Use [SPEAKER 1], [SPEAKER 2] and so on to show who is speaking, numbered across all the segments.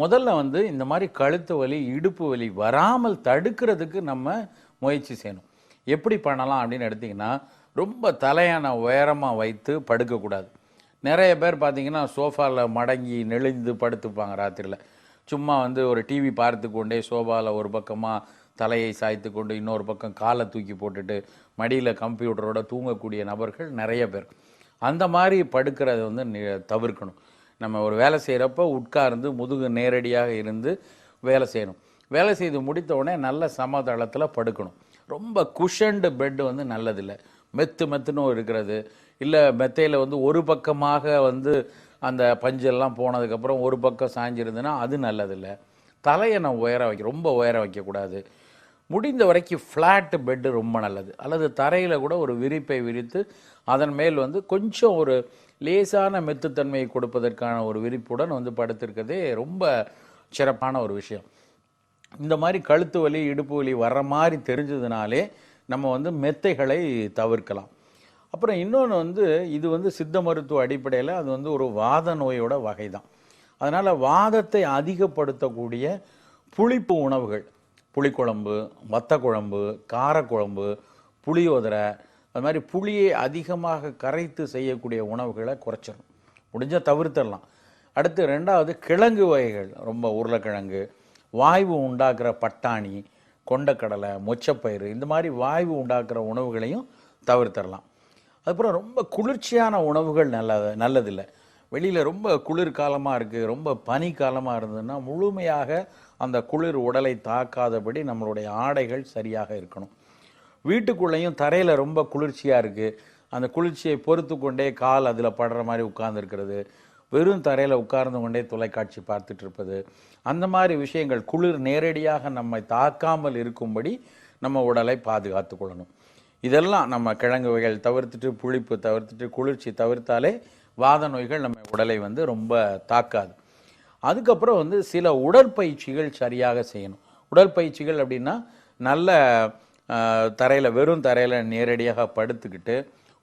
[SPEAKER 1] முதல்ல வந்து இந்த மாதிரி கழுத்து வலி இடுப்பு வலி வராமல் தடுக்கிறதுக்கு நம்ம முயற்சி செய்யணும். எப்படி பண்ணலாம் அப்படின்னு எடுத்திங்கன்னா ரொம்ப தலையான உயரமாக வைத்து படுக்கக்கூடாது நிறைய பேர் பார்த்தீங்கன்னா சோஃபாவில் மடங்கி நெளிந்து படுத்துப்பாங்க ராத்திரியில். சும்மா வந்து ஒரு டிவி பார்த்து கொண்டே சோஃபாவில் ஒரு பக்கமாக தலையை சாய்த்து கொண்டு இன்னொரு பக்கம் காலை தூக்கி போட்டுட்டு மடியில் கம்ப்யூட்டரோட தூங்கக்கூடிய நபர்கள் நிறைய பேர். அந்த மாதிரி படுக்கிறத வந்து தவிர்க்கணும். நம்ம ஒரு வேலை செய்கிறப்ப உட்கார்ந்து முதுகு நேரடியாக இருந்து வேலை செய்யணும். வேலை செய்து முடித்த உடனே நல்ல சமதளத்தில் படுக்கணும். ரொம்ப குஷன்டு பெட் வந்து நல்லதில்லை. மெத்து மெத்துன்னு இருக்கிறது. இல்லை மெத்தையில் வந்து ஒரு பக்கமாக வந்து அந்த பஞ்செல்லாம் போனதுக்கப்புறம் ஒரு பக்கம் சாஞ்சிருந்துன்னா அது நல்லதில்லை. தலையை நான் உயர வைக்க ரொம்ப உயர வைக்கக்கூடாது. முடிந்த வரைக்கும் ஃப்ளாட்டு பெட்டு ரொம்ப நல்லது. அல்லது தரையில் கூட ஒரு விரிப்பை விரித்து அதன் மேல் வந்து கொஞ்சம் ஒரு லேசான மெத்துத்தன்மையை கொடுப்பதற்கான ஒரு விரிப்புடன் வந்து படுத்திருக்கிறதே ரொம்ப சிறப்பான ஒரு விஷயம். இந்த மாதிரி கழுத்து வலி இடுப்பு வலி வர்ற மாதிரி தெரிஞ்சதுனாலே நம்ம வந்து மெத்தைகளை தவிர்க்கலாம். அப்புறம் இன்னொன்று வந்து இது வந்து சித்த மருத்துவ அடிப்படையில் அது வந்து ஒரு வாத நோயோட வகை தான் அதனால் வாதத்தை அதிகப்படுத்தக்கூடிய புளிப்பு உணவுகள் புளிக்குழம்பு வத்த குழம்பு காரக்குழம்பு புளியோதரை அது மாதிரி புளியை அதிகமாக கரைத்து செய்யக்கூடிய உணவுகளை குறைச்சிடணும். முடிஞ்சால் தவிர்த்திடலாம். அடுத்து ரெண்டாவது கிழங்கு வகைகள். ரொம்ப உருளைக்கிழங்கு வாய்வு உண்டாக்குற பட்டாணி கொண்டக்கடலை மொச்சப்பயிறு இந்த மாதிரி வாய்வு உண்டாக்குற உணவுகளையும் தவிர்த்திடலாம். அதுக்கப்புறம் ரொம்ப குளிர்ச்சியான உணவுகள் நல்லது நல்லதில்லை. வெளியில் ரொம்ப குளிர் காலமாக இருக்குது ரொம்ப பனி காலமாக இருந்ததுன்னா முழுமையாக அந்த குளிர் உடலை தாக்காதபடி நம்மளுடைய ஆடைகள் சரியாக இருக்கணும். வீட்டுக்குள்ளேயும் தரையில் ரொம்ப குளிர்ச்சியாக இருக்குது அந்த குளிர்ச்சியை பொறுத்து கொண்டே கால் அதில் படுற மாதிரி உட்கார்ந்துருக்கிறது. வெறும் தரையில் உட்கார்ந்து கொண்டே தொலைக்காட்சி பார்த்துட்டு இருப்பது. அந்த மாதிரி விஷயங்கள் குளிர் நேரடியாக நம்மை தாக்காமல் இருக்கும்படி நம்ம உடலை பாதுகாத்து கொள்ளணும். இதெல்லாம் நம்ம கிழங்கு வகைகள் தவிர்த்துட்டு புளிப்பு தவிர்த்துட்டு குளிர்ச்சி தவிர்த்தாலே வாத நோய்கள் நம்ம உடலை வந்து ரொம்ப தாக்காது. அதுக்கப்புறம் வந்து சில உடற்பயிற்சிகள் சரியாக செய்யணும். உடற்பயிற்சிகள் அப்படின்னா நல்ல தரையில் வெறும் தரையில் நேரடியாக படுத்துக்கிட்டு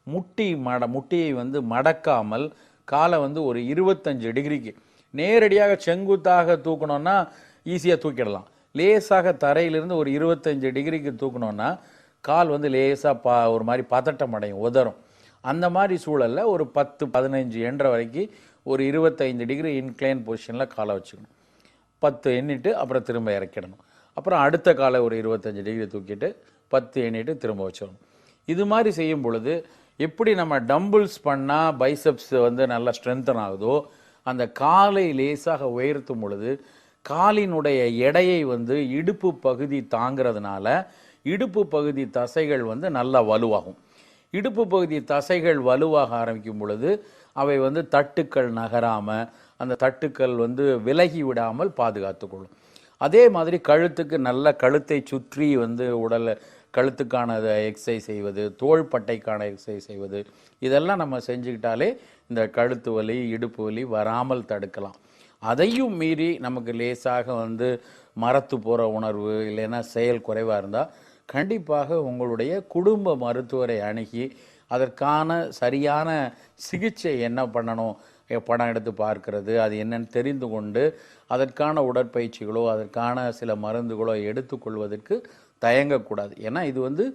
[SPEAKER 1] முட்டி மட முட்டியை வந்து மடக்காமல் காலை வந்து ஒரு இருபத்தஞ்சு டிகிரிக்கு நேரடியாக செங்குத்தாக தூக்கணும்னா ஈஸியாக தூக்கிடலாம். லேசாக தரையிலிருந்து ஒரு இருபத்தஞ்சு டிகிரிக்கு தூக்கணும்னா கால் வந்து லேசாக பா ஒரு மாதிரி பதட்டம் அடையும் உதறும். அந்த மாதிரி சூழலில் ஒரு பத்து பதினஞ்சு என்ற வரைக்கும் ஒரு இருபத்தைந்து டிகிரி இன்க்ளைன் பொசிஷனில் காலை வச்சுக்கணும். பத்து எண்ணிட்டு அப்புறம் திரும்ப இறக்கிடணும். அப்புறம் அடுத்த காலை ஒரு இருபத்தஞ்சி டிகிரி தூக்கிட்டு பத்து எண்ணிட்டு திரும்ப வச்சிடணும். இது மாதிரி செய்யும் பொழுது எப்படி நம்ம டம்பிள்ஸ் பண்ணால் பைசப்ஸ் வந்து நல்லா ஸ்ட்ரென்தன் ஆகுதோ அந்த காலை லேசாக உயர்த்தும் பொழுது காலினுடைய எடையை வந்து இடுப்பு பகுதி தாங்கிறதுனால இடுப்பு பகுதி தசைகள் வந்து நல்லா வலுவாகும். இடுப்பு பகுதி தசைகள் வலுவாக ஆரம்பிக்கும் பொழுது அவை வந்து தட்டுக்கள் நகராமல் அந்த தட்டுக்கள் வந்து விலகி விடாமல் பாதுகாத்துக்கொள்ளும் அதே மாதிரி கழுத்துக்கு நல்ல கழுத்தை சுற்றி வந்து உடலை கழுத்துக்கான எக்ஸசைஸ் செய்வது தோள்பட்டைக்கான எக்ஸசைஸ் செய்வது இதெல்லாம் நம்ம செஞ்சுக்கிட்டாலே இந்த கழுத்து வலி இடுப்பு வலி வராமல் தடுக்கலாம். அதையும் மீறி நமக்கு லேசாக வந்து மரத்து போகிற உணர்வு இல்லைன்னா செயல் குறைவாக இருந்தால் கண்டிப்பாக உங்களுடைய குடும்ப மருத்துவரை அணுகி அதற்கான சரியான சிகிச்சை என்ன பண்ணணும் படம் எடுத்து பார்க்கிறது அது என்னன்னு தெரிந்து கொண்டு அதற்கான உடற்பயிற்சிகளோ அதற்கான சில மருந்துகளோ எடுத்துக்கொள்வதற்கு தயங்கக்கூடாது. ஏன்னா இது வந்து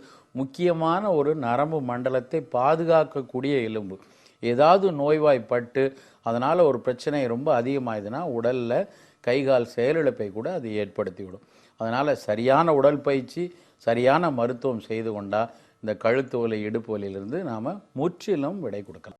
[SPEAKER 1] முக்கியமான ஒரு நரம்பு மண்டலத்தை பாதுகாக்கக்கூடிய எலும்பு. ஏதாவது நோய்வாய்ப்பட்டு அதனால் ஒரு பிரச்சனை ரொம்ப அதிகமாகுதுன்னா உடலில் கைகால் செயலிழப்பை கூட அது ஏற்படுத்திவிடும். அதனால் சரியான உடற்பயிற்சி சரியான மருத்துவம் செய்து கொண்டால் இந்த கழுத்து வலி இடுப்பு வலியிலிருந்து நாம் முற்றிலும் விடை கொடுக்கலாம்.